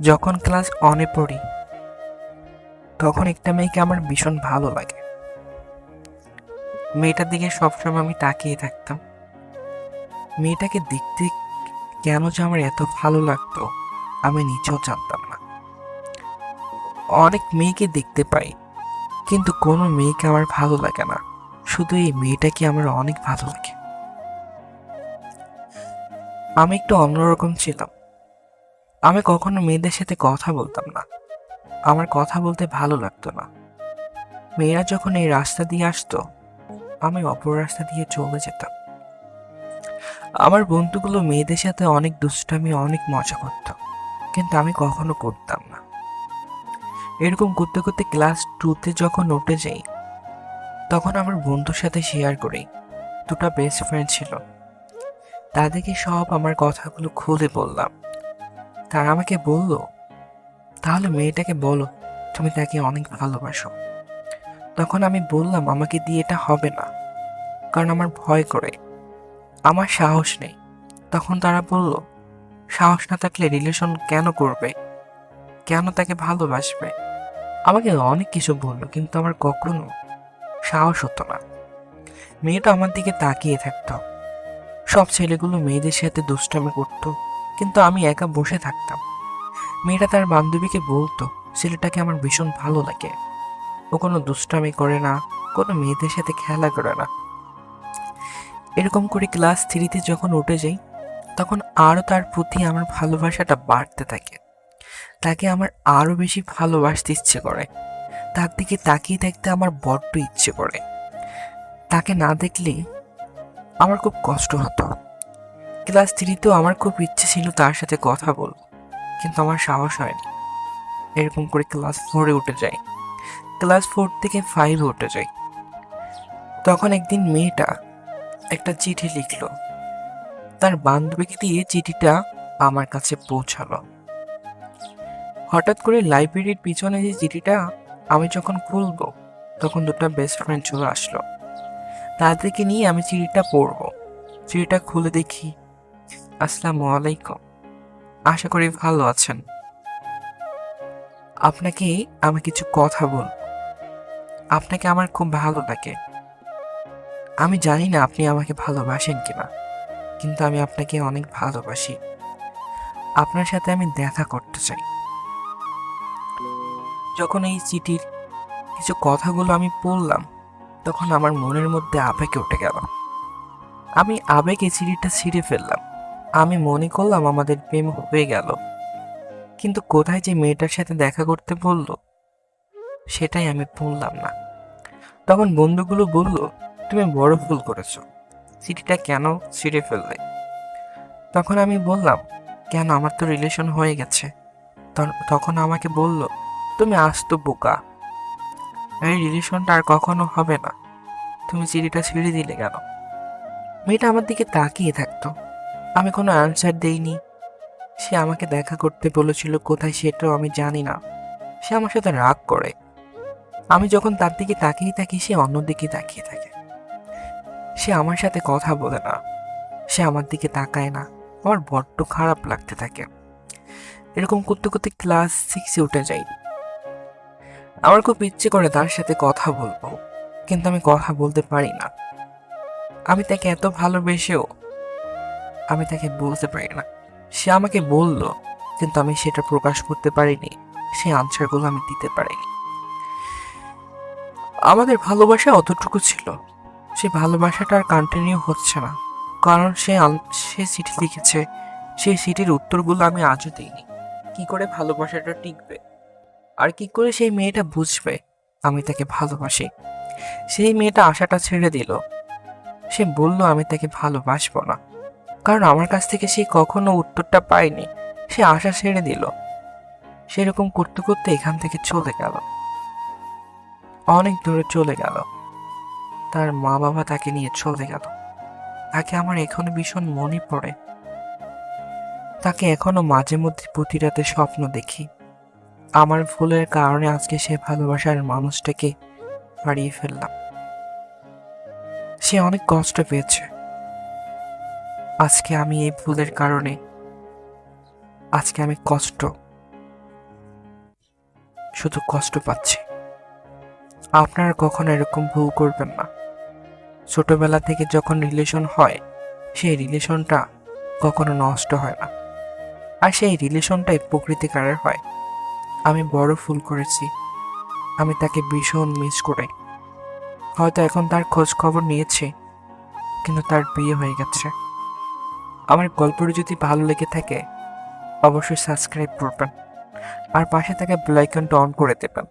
যখন ক্লাস অনে পড়ি, তখন একটা মেয়েকে আমার ভীষণ ভালো লাগে। মেয়েটার দিকে সবসময় আমি তাকিয়ে থাকতাম। মেয়েটাকে দেখতে কেন যে আমার এত ভালো লাগতো, আমি নিজেও জানতাম না। অনেক মেয়েকে দেখতে পাই, কিন্তু কোনো মেয়েকে আমার ভালো লাগে না। শুধু এই মেয়েটাকে আমার অনেক ভালো লাগে। আমি একটু অন্যরকম ছিলাম। আমি কখনো মেয়েদের সাথে কথা বলতাম না। আমার কথা বলতে ভালো লাগতো না। মেয়েরা যখন এই রাস্তা দিয়ে আসতো, আমি অপর রাস্তা দিয়ে চলে যেতাম। আমার বন্ধুগুলো মেয়েদের সাথে অনেক দুষ্টামি, অনেক মজা করত, কিন্তু আমি কখনো করতাম না। এরকম করতে করতে ক্লাস টুতে যখন উঠে যাই, তখন আমার বন্ধুর সাথে শেয়ার করি। দুটো বেস্ট ফ্রেন্ড ছিল। তাদেরকে সব আমার কথাগুলো খুলে বললাম। তারা আমাকে বলল, তাহলে মেয়েটাকে বলো, তুমি তাকে অনেক ভালোবাসো। তখন আমি বললাম, আমাকে দিয়ে এটা হবে না, কারণ আমার ভয় করে, আমার সাহস নেই। তখন তারা বলল, সাহস না থাকলে রিলেশন কেন করবে? কেন তাকে ভালোবাসবে? আমাকে অনেক কিছু বলল, কিন্তু আমার কখনো সাহস হতো না। মেয়েটা আমার দিকে তাকিয়ে থাকতো। সব ছেলেগুলো মেয়েদের সাথে দুষ্টামি করতো। কিন্তু আমি একা বসে থাকতাম। মেয়েটা তার বান্ধবীকে বলতো, ছেলেটাকে আমার ভীষণ ভালো লাগে। ও কোনো দুষ্টামি করে না, কোনো মেয়েদের সাথে খেলা করে না। এরকম করে ক্লাস থ্রিতে যখন উঠে যাই, তখন আরও তার প্রতি আমার ভালোবাসাটা বাড়তে থাকে। তাকে আমার আরও বেশি ভালোবাসতে ইচ্ছে করে। তার দিকে তাকিয়ে দেখতে আমার বড্ড ইচ্ছে করে। তাকে না দেখলে আমার খুব কষ্ট হতো। ক্লাস থ্রিতেও আমার খুব ইচ্ছে ছিল তার সাথে কথা বলব, কিন্তু আমার সাহস হয়নি। এরকম করে ক্লাস ফোরে উঠে যাই। ক্লাস ফোর থেকে ফাইভে উঠে যাই। তখন একদিন মেয়েটা একটা চিঠি লিখলো। তার বান্ধবীকে দিয়ে চিঠিটা আমার কাছে পৌঁছালো। হঠাৎ করে লাইব্রেরির পিছনে যে চিঠিটা আমি যখন খুলবো, তখন দুটো বেস্ট ফ্রেন্ড চলে আসলো। তাদেরকে নিয়ে আমি চিঠিটা পড়ব। চিঠিটা খুলে দেখি আসসালামু আলাইকুম। আশা করি ভালো আছেন। আপনাকে আমি কিছু কথা বল, আপনাকে আমার খুব ভালো লাগে। আমি জানি না আপনি আমাকে ভালোবাসেন কিনা, কিন্তু আমি আপনাকে অনেক ভালোবাসি। আপনার সাথে আমি দেখা করতে চাই। যখন এই চিঠির কিছু কথাগুলো আমি পড়লাম তখন আমার মনের মধ্যে আবেগে উঠে গেল। আমি আবেগে চিঠিটা ছিঁড়ে ফেললাম। আমি মনে করলাম আমাদের প্রেম হয়ে গেল। কিন্তু কোথায় যে মেয়েটার সাথে দেখা করতে বলল, সেটাই আমি বললাম না। তখন বন্ধুগুলো বলল, তুমি বড় ভুল করেছ। চিঠিটা কেন ছিঁড়ে ফেললে? তখন আমি বললাম, কেন? আমার তো রিলেশন হয়ে গেছে। তখন আমাকে বলল, তুমি আস্ত বোকা। এই রিলেশনটা আর কখনো হবে না। তুমি চিঠিটা ছিঁড়ে দিলে কেন? মেয়েটা আমার দিকে তাকিয়ে থাকতো। আমি কোনো অ্যান্সার দেইনি। সে আমাকে দেখা করতে বলেছিল, কোথায় সেটাও আমি জানি না। সে আমার সাথে রাগ করে। আমি যখন তার দিকে তাকিয়ে থাকি, সে অন্যদিকে তাকিয়ে থাকে। সে আমার সাথে কথা বলে না। সে আমার দিকে তাকায় না। আমার বড্ড খারাপ লাগতে থাকে। এরকম করতে করতে ক্লাস সিক্সে উঠে যাই। আমার খুব ইচ্ছে করে তার সাথে কথা বলব, কিন্তু আমি কথা বলতে পারি না। আমি তাকে এত ভালোবেসেও আমি তাকে বলতে পারি না। সে আমাকে বলল, কিন্তু আমি সেটা প্রকাশ করতে পারিনি। সেই আনসারগুলো আমি দিতে পারিনি। আমাদের ভালোবাসা অতটুকু ছিল। সেই ভালোবাসাটা আর কন্টিনিউ হচ্ছে না। কারণ সে সে চিঠি লিখেছে। সেই চিঠির উত্তরগুলো আমি আজও দিইনি। কি করে ভালোবাসাটা টিকবে? আর কি করে সেই মেয়েটা বুঝবে আমি তাকে ভালোবাসি? সেই মেয়েটা আশাটা ছেড়ে দিল। সে বলল, আমি তাকে ভালোবাসবো না। কারণ আমার কাছ থেকে সে কখনো উত্তরটা পায়নি। সে আশা ছেড়ে দিল। সেরকম করতে করতে এখান থেকে চলে গেল। অনেক দূরে চলে গেল। তার মা বাবা তাকে নিয়ে চলে গেল। তাকে আমার এখনও ভীষণ মনে পড়ে। তাকে এখনও মাঝে মধ্যে প্রতি রাতে স্বপ্ন দেখি। আমার ভুলের কারণে আজকে সে ভালোবাসার মানুষটাকে হারিয়ে ফেললাম। সে অনেক কষ্ট পেয়েছে। আজকে আমি এই ভুলের কারণে, আজকে আমি কষ্ট, শুধু কষ্ট পাচ্ছি। আপনারা কখনো এরকম ভুল করবেন না। ছোটবেলা থেকে যখন রিলেশন হয়, সেই রিলেশনটা কখনো নষ্ট হয় না। আর সেই রিলেশনটাই প্রকৃতিকারের হয়। আমি বড় ভুল করেছি। আমি তাকে ভীষণ মিস করে। হয়তো এখন তার খোঁজ খবর নিয়েছে, কিন্তু তার বিয়ে হয়ে গেছে। আমার গল্পটি যদি ভালো লেগে থাকে, অবশ্যই সাবস্ক্রাইব করবেন। আর পাশে থাকা বেলাইকনটা অন করে দেবেন।